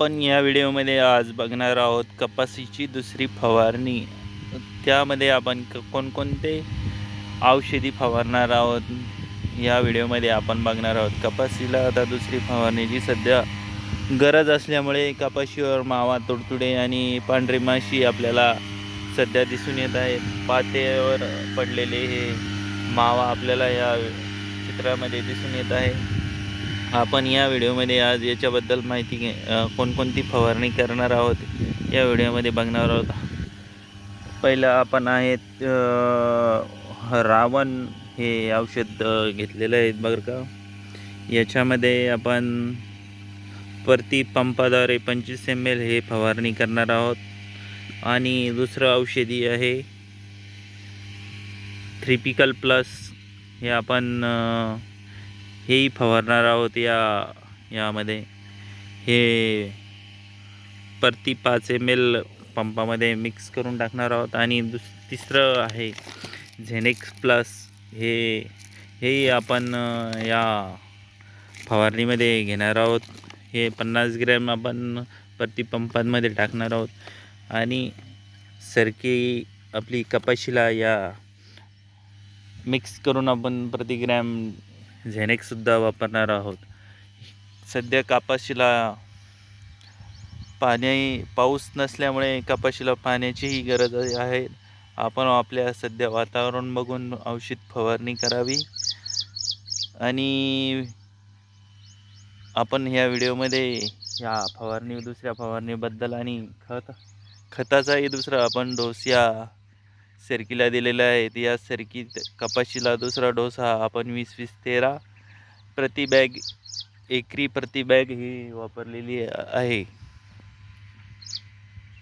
आपण या व्हिडिओमध्ये आज बघणार आहोत कपासीची दुसरी फवारणी. त्यामध्ये आपण क कोणकोणते औषधी फवारणार आहोत? या व्हिडिओमध्ये आपण बघणार आहोत. कपाशीला आता दुसरी फवारणीची सध्या गरज असल्यामुळे कपाशीवर मावा तुडतुडे आणि पांढरी माशी आपल्याला सध्या दिसून येत आहे. पातेवर पडलेले हे मावा आपल्याला या चित्रामध्ये दिसून येत आहे. आपण या व्हिडिओमध्ये आज याच्याबद्दल माहिती घे कोणकोणती फवारणी करणार आहोत या व्हिडिओमध्ये बघणार आहोत. पहिलं आपण आहेत रावण हे औषध घेतलेलं आहे बरं का. याच्यामध्ये आपण प्रति पंपाद्वारे पंचवीस एम एल हे फवारणी करणार आहोत. आणि दुसरं औषधी आहे थ्रिपिकल प्लस हे आपण हेही फवारणार आहोत या यामध्ये. हे प्रति पाच एम एल पंपामध्ये मिक्स करून टाकणार आहोत. आणि दुस तिसरं आहे झेनेक्स प्लस हे हेही आपण या फवारणीमध्ये घेणार आहोत. हे पन्नास ग्रॅम आपण प्रति पंपांमध्ये टाकणार आहोत. आणि सरकी आपली कपाशीला या मिक्स करून आपण प्रति ग्रॅम झेनेकसुद्धा वापरणार आहोत. सध्या कापाशीला पाणी पाऊस नसल्यामुळे कपाशीला पाण्याचीही गरज आहे. आपण आपल्या सध्या वातावरण बघून औषध फवारणी करावी. आणि आपण ह्या व्हिडिओमध्ये या फवारणी दुसऱ्या फवारणीबद्दल आणि खत खताचाही दुसरा आपण डोस या सरकीला दिलेला आहे. या सरकीत कपाशीला दुसरा डोस हा आपण वीस वीस तेरा प्रति बॅग एकरी प्रति बॅग ही वापरलेली आहे.